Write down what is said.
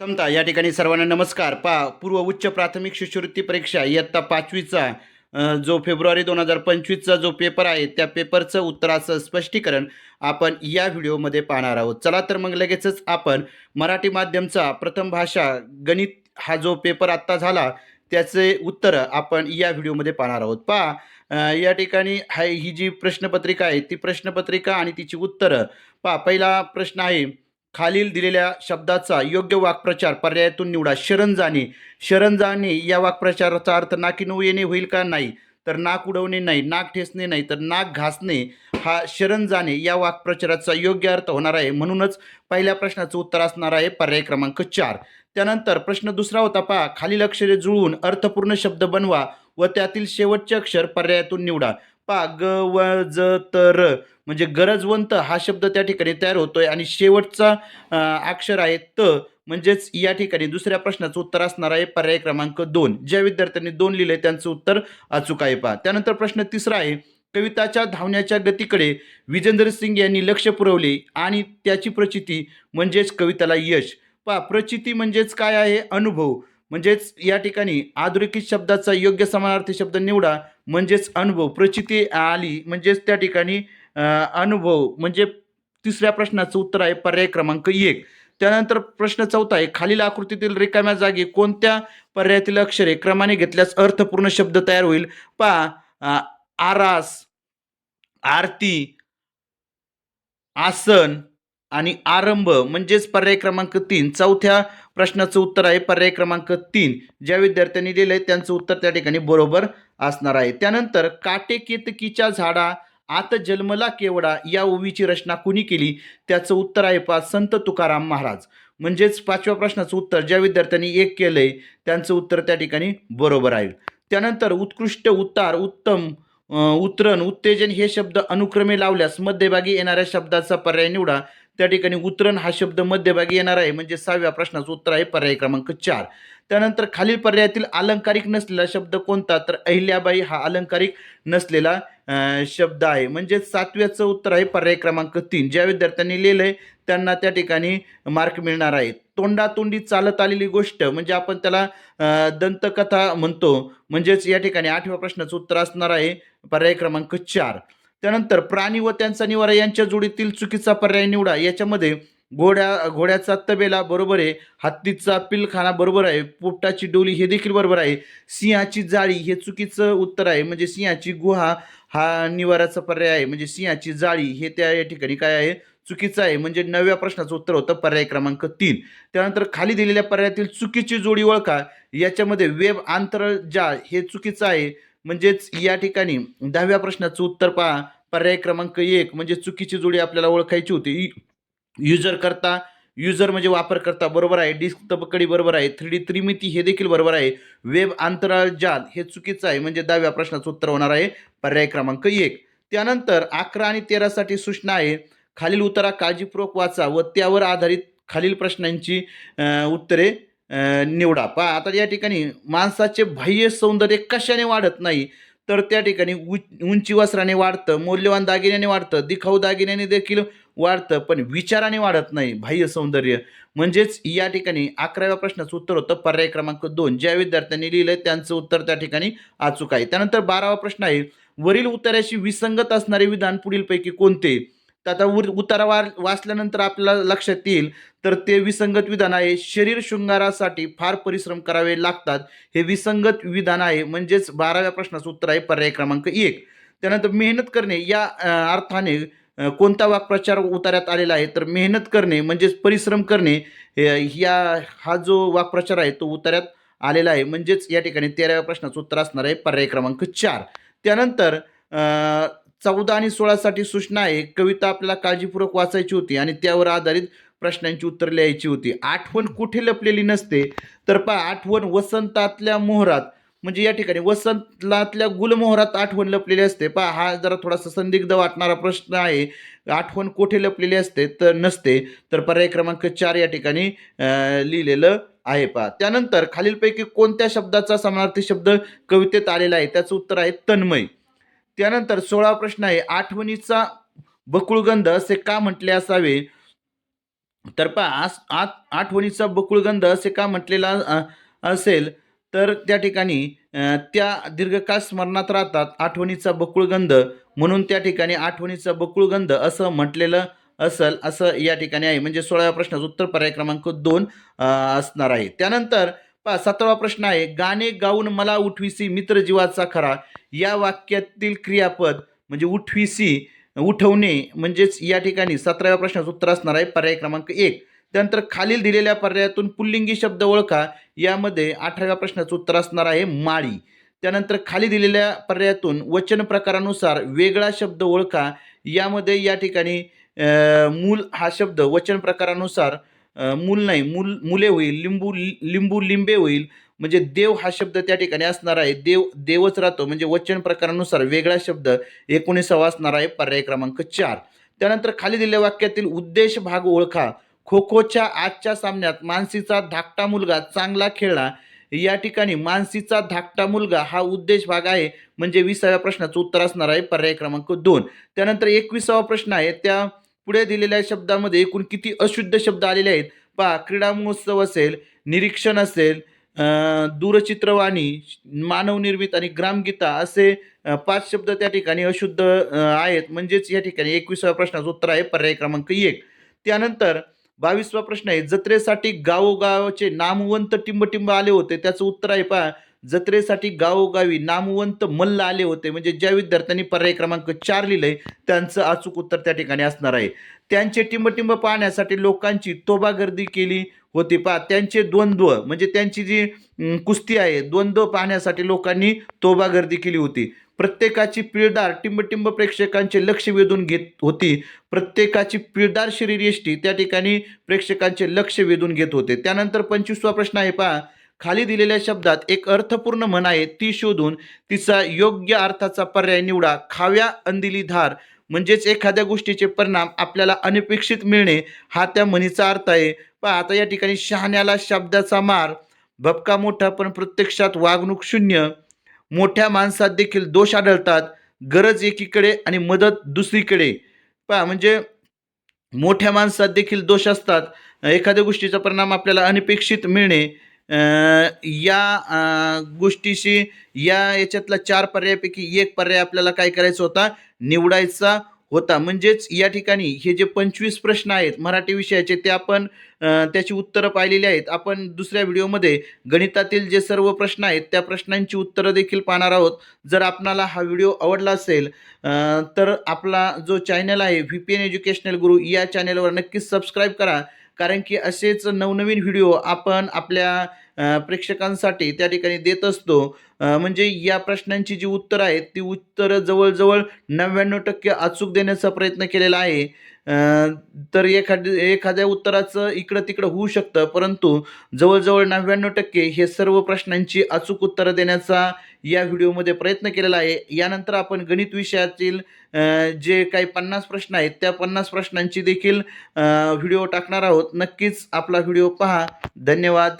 समता या ठिकाणी सर्वांना नमस्कार. पा पूर्व उच्च प्राथमिक शिष्यवृत्ती परीक्षा इयत्ता पाचवीचा जो फेब्रुवारी दोन हजार पंचवीसचा जो पेपर आहे त्या पेपरचं उत्तराचं स्पष्टीकरण आपण या व्हिडिओमध्ये पाहणार आहोत. चला तर मग लगेचच आपण मराठी माध्यमचा प्रथम भाषा गणित हा जो पेपर आत्ता झाला त्याचे उत्तर आपण या व्हिडिओमध्ये पाहणार आहोत. पहा या ठिकाणी हा ही जी प्रश्नपत्रिका आहे ती प्रश्नपत्रिका आणि तिची उत्तरं. पहा पहिला प्रश्न आहे खालील दिलेल्या शब्दाचा योग्य वाक्प्रचार पर्यायातून निवडा. शरण जाणे शरण जाणे या वाक्प्रचाराचा अर्थ नाकी नऊ येणे होईल का नाही? तर नाक उडवणे नाही नाक ठेसणे नाही तर नाक घासणे हा शरण जाणे या वाक्प्रचाराचा योग्य अर्थ होणार आहे. म्हणूनच पहिल्या प्रश्नाचं उत्तर असणार आहे पर्याय क्रमांक चार. त्यानंतर प्रश्न दुसरा होता पहा. खालील अक्षरे जुळवून अर्थपूर्ण शब्द बनवा व त्यातील शेवटचे अक्षर पर्यायातून निवडा. पहा ग म्हणजे गरजवंत हा शब्द त्या ठिकाणी तयार होतोय आणि शेवटचा अक्षर आहे त. म्हणजेच या ठिकाणी दुसऱ्या प्रश्नाचं उत्तर असणार आहे पर्याय क्रमांक दोन. ज्या विद्यार्थ्यांनी दोन लिहिले त्यांचं उत्तर अचूक आहे पहा त्यानंतर प्रश्न तिसरा आहे. कविताच्या धावण्याच्या गतीकडे विजेंद्र सिंग यांनी लक्ष पुरवले आणि त्याची प्रचिती म्हणजेच कविताला यश. पहा प्रचिती म्हणजेच काय आहे? अनुभव. म्हणजेच या ठिकाणी अधोरेखित शब्दाचा योग्य समानार्थी शब्द निवडा. म्हणजेच अनुभव प्रचिती आली. म्हणजेच त्या ठिकाणी अनुभव म्हणजे तिसऱ्या प्रश्नाचं उत्तर आहे पर्याय क्रमांक एक. त्यानंतर प्रश्न चौथा आहे खालील आकृतीतील रिकाम्या जागी कोणत्या पर्यायातील अक्षरे क्रमाने घेतल्यास अर्थपूर्ण शब्द तयार होईल? पहा आरास आरती आसन आणि आरंभ म्हणजेच पर्याय क्रमांक तीन. चौथ्या प्रश्नाचं उत्तर आहे पर्याय क्रमांक तीन. ज्या विद्यार्थ्यांनी लिहिलं आहे त्यांचं उत्तर त्या ठिकाणी बरोबर असणार आहे. त्यानंतर काटे केतकीच्या झाडा आत जन्मला केवडा या ओवीची रचना कुणी केली? त्याचं उत्तर आहे पा संत तुकाराम महाराज. म्हणजेच पाचव्या प्रश्नाचं उत्तर ज्या विद्यार्थ्यांनी एक केलंय त्यांचं उत्तर त्या ठिकाणी बरोबर आहे. त्यानंतर उत्कृष्ट उतार उत्तम उतरण उत्तेजन हे शब्द अनुक्रमे लावल्यास मध्यभागी येणाऱ्या शब्दाचा पर्याय निवडा. त्या ठिकाणी उतरण हा शब्द मध्यभागी येणार आहे. म्हणजे सहाव्या प्रश्नाचं उत्तर आहे पर्याय क्रमांक चार. त्यानंतर खालील पर्यायातील अलंकारिक नसलेला शब्द कोणता? तर अहिल्याबाई हा अलंकारिक नसलेला शब्द आहे. म्हणजे सातव्याचं उत्तर आहे पर्याय क्रमांक तीन. ज्या विद्यार्थ्यांनी लिहिलं आहे त्यांना त्या ठिकाणी मार्क मिळणार आहे. तोंडातोंडी चालत आलेली गोष्ट म्हणजे आपण त्याला दंतकथा म्हणतो. म्हणजेच या ठिकाणी आठव्या प्रश्नाचं उत्तर असणार आहे पर्याय क्रमांक चार. त्यानंतर प्राणी व त्यांचा निवारा यांच्या जोडीतील चुकीचा पर्याय निवडा. याच्यामध्ये घोड्या घोड्याचा तबेला बरोबर आहे हत्तीचा पिलखाना बरोबर आहे पोपटाची डोली हे देखील बरोबर आहे. सिंहाची जाळी हे चुकीचं उत्तर आहे. म्हणजे सिंहाची गुहा हा निवाराचा पर्याय आहे. म्हणजे सिंहाची जाळी हे त्या या ठिकाणी काय आहे? चुकीचं आहे. म्हणजे नव्या प्रश्नाचं उत्तर होतं पर्याय क्रमांक तीन. त्यानंतर खाली दिलेल्या पर्यायातील चुकीची जोडी ओळखा. याच्यामध्ये वेब आंतरजाळ हे चुकीचं आहे. म्हणजेच या ठिकाणी दहाव्या प्रश्नाचं उत्तर पहा. पर्याय क्रमांक एक. म्हणजे चुकीची जोडी आपल्याला ओळखायची होती. युजर करता युजर म्हणजे वापरकर्ता बरोबर आहे. डिस्क तबकडी बरोबर आहे. थ्री डी त्रिमिती हे देखील बरोबर आहे. वेब अंतराळ जाल हे चुकीचं आहे. म्हणजे दहाव्या प्रश्नाचं उत्तर होणार आहे. पर्याय क्रमांक एक. त्यानंतर अकरा आणि तेरासाठी सूचना आहे. खालील उत्तरा काळजीपूर्वक वाचा व त्यावर आधारित खालील प्रश्नांची उत्तरे निवडा. पहा आता या ठिकाणी माणसाचे बाह्य सौंदर्य कशाने वाढत नाही? तर त्या ठिकाणी उंची वस्त्राने वाढतं मौल्यवान दागिन्याने वाढतं दिखाऊ दागिन्याने देखील वाढतं पण विचाराने वाढत नाही. बाह्य सौंदर्य. म्हणजेच या ठिकाणी अकराव्या प्रश्नाचं उत्तर होतं पर्याय क्रमांक दोन. ज्या विद्यार्थ्यांनी लिहिलं त्यांचं उत्तर त्या ठिकाणी अचूक आहे. त्यानंतर बारावा प्रश्न आहे वरील उत्तराशी विसंगत असणारे विधान पुढीलपैकी कोणते? तर आता उर उतारा वा वाचल्यानंतर आपल्याला लक्षात येईल तर ते विसंगत विधान आहे. शरीर शृंगारासाठी फार परिश्रम करावे लागतात. हे विसंगत विधान आहे. म्हणजेच बाराव्या प्रश्नाचं उत्तर आहे पर्याय क्रमांक एक. त्यानंतर मेहनत करणे या अर्थाने कोणता वाक्प्रचार उतार्यात आलेला आहे तर मेहनत करणे म्हणजेच परिश्रम करणे या हा जो वाक्प्रचार आहे तो उतार्यात आलेला आहे. म्हणजेच या ठिकाणी तेराव्या प्रश्नाचं उत्तर असणार आहे पर्याय क्रमांक चार. त्यानंतर चौदा आणि सोळासाठी सूचना आहे कविता आपल्याला काळजीपूर्वक वाचायची होती आणि त्यावर आधारित प्रश्नांची उत्तर लिहायची होती. आठवण कुठे लपलेली नसते? तर पहा आठवण वसंतातल्या मोहरात म्हणजे या ठिकाणी वसंतातल्या गुलमोहरात आठवण लपलेली असते. पहा हा जरा थोडासा संदिग्ध वाटणारा प्रश्न आहे. आठवण कोठे लपलेली असते? तर नसते. तर पर्याय क्रमांक चार या ठिकाणी लिहिलेलं आहे. पहा त्यानंतर खालीलपैकी कोणत्या शब्दाचा समानार्थी शब्द कवितेत आलेला आहे? त्याचं उत्तर आहे तन्मय. त्यानंतर सोळा प्रश्न आहे आठवणीचा बकुळगंध असे का म्हटले असावे? तर पहा आस आठवणीचा बकुळगंध असे का म्हटलेला असेल? तर त्या ठिकाणी त्या दीर्घकाळ स्मरणात राहतात आठवणीचा बकुळगंध म्हणून त्या ठिकाणी आठवणीचा बकुळगंध असं म्हटलेलं असल असं या ठिकाणी आहे. म्हणजे सोळाव्या प्रश्नाचं उत्तर पर्याय क्रमांक दोन असणार आहे. त्यानंतर पा सतरावा प्रश्न आहे गाणे गाऊन मला उठविसी मित्र जीवाचा खरा. या वाक्यातील क्रियापद म्हणजे उठविसी उठवणे म्हणजेच या ठिकाणी सतराव्या प्रश्नाचं उत्तर असणार आहे पर्याय क्रमांक एक. त्यानंतर खालील दिलेल्या पर्यायातून पुल्लिंगी शब्द ओळखा. यामध्ये अठराव्या प्रश्नाचं उत्तर असणार आहे माळी. त्यानंतर खाली दिलेल्या पर्यायातून वचन प्रकारानुसार वेगळा शब्द ओळखा. यामध्ये या ठिकाणी मूल हा शब्द वचन प्रकारानुसार मूल नाही मूल मुले होईल लिंबू लिंबू लिंबे होईल. म्हणजे देव हा शब्द त्या ठिकाणी असणार आहे. देव देवच राहतो. म्हणजे वचन प्रकारानुसार वेगळा शब्द एकोणीसावा असणार आहे पर्याय क्रमांक चार. त्यानंतर खाली दिलेल्या वाक्यातील उद्देश भाग ओळखा. खो खोच्या आजच्या सामन्यात मानसीचा धाकटा मुलगा चांगला खेळला. या ठिकाणी मानसीचा धाकटा मुलगा हा उद्देश भाग आहे. म्हणजे विसाव्या प्रश्नाचं उत्तर असणार आहे पर्याय क्रमांक दोन. त्यानंतर एकविसावा प्रश्न आहे. त्या पुढे दिलेल्या शब्दामध्ये एकूण किती अशुद्ध शब्द आलेले आहेत? पहा क्रीडा महोत्सव असेल निरीक्षण असेल दूरचित्रवाणी मानवनिर्मित आणि ग्रामगीता असे पाच शब्द त्या ठिकाणी अशुद्ध आहेत. म्हणजेच या ठिकाणी एकविसाव्या प्रश्नाचं उत्तर आहे पर्याय क्रमांक एक. त्यानंतर बावीसवा प्रश्न आहे जत्रेसाठी गावोगावचे नामवंत टिंबटिंब आले होते त्याचं उत्तर आहे पहा. जत्रेसाठी गावोगावी नामवंत मल्ल आले होते म्हणजे ज्या विद्यार्थ्यांनी पर्याय क्रमांक चार लिहिलंय त्यांचं अचूक उत्तर त्या ठिकाणी असणार आहे. त्यांचे टिंबटिंब पाहण्यासाठी लोकांची तोबा गर्दी होती. पहा त्यांचे द्वंद्व म्हणजे त्यांची जी कुस्ती आहे द्वंद्व पाहण्यासाठी लोकांनी तोबा गर्दी केली होती. प्रत्येकाची पिळदार टिंबटिंब प्रेक्षकांचे लक्ष वेधून घेत होती. प्रत्येकाची पिळदार शरीरयष्टी त्या ठिकाणी प्रेक्षकांचे लक्ष वेधून घेत होते. त्यानंतर पंचवीसवा प्रश्न आहे पहा. खाली दिलेल्या शब्दात एक अर्थपूर्ण म्हण आहे ती शोधून तिचा योग्य अर्थाचा पर्याय निवडा. खाव्या अंदिली धार म्हणजेच एखाद्या गोष्टीचे परिणाम आपल्याला अनपेक्षित मिळणे हा त्या म्हणीचा अर्थ आहे. पहा आता या ठिकाणी शहाण्याला शब्दाचा मार भपका मोठा पण प्रत्यक्षात वागणूक शून्य. मोठ्या माणसात देखील दोष आढळतात गरज एकीकडे आणि मदत दुसरीकडे. पहा म्हणजे मोठ्या माणसात देखील दोष असतात. एखाद्या गोष्टीचा परिणाम आपल्याला अनपेक्षित मिळणे या गोष्टीशी या याच्यातला चार पर्यायापैकी एक पर्याय आपल्याला काय करायचा होता? निवडायचा होता. म्हणजेच या ठिकाणी हे जे पंचवीस प्रश्न आहेत मराठी विषयाचे ते आपण त्याची उत्तरं पाहिलेली आहेत. आपण दुसऱ्या व्हिडिओमध्ये गणितातील जे सर्व प्रश्न आहेत त्या प्रश्नांची उत्तरं देखील पाहणार आहोत. जर आपणाला हा व्हिडिओ आवडला असेल तर आपला जो चॅनल आहे व्ही पी एन एज्युकेशनल गुरु या चॅनलवर नक्कीच सबस्क्राईब करा. कारण की असेच नवनवीन व्हिडिओ आपण आपल्या प्रेक्षकांसाठी त्या ठिकाणी देत असतो. म्हणजे या प्रश्नांची जी उत्तरं आहेत ती उत्तरं जवळजवळ नव्याण्णव टक्के अचूक देण्याचा प्रयत्न केलेला आहे. तर एखाद्या एखाद्या उत्तराचं इकडं तिकडं होऊ शकतं परंतु जवळजवळ नव्याण्णव टक्के हे सर्व प्रश्नांची अचूक उत्तरं देण्याचा या व्हिडिओमध्ये प्रयत्न केलेला आहे. यानंतर आपण गणित विषयातील जे काही पन्नास प्रश्न आहेत त्या पन्नास प्रश्नांची देखील व्हिडिओ टाकणार आहोत. नक्कीच आपला व्हिडिओ पहा. धन्यवाद.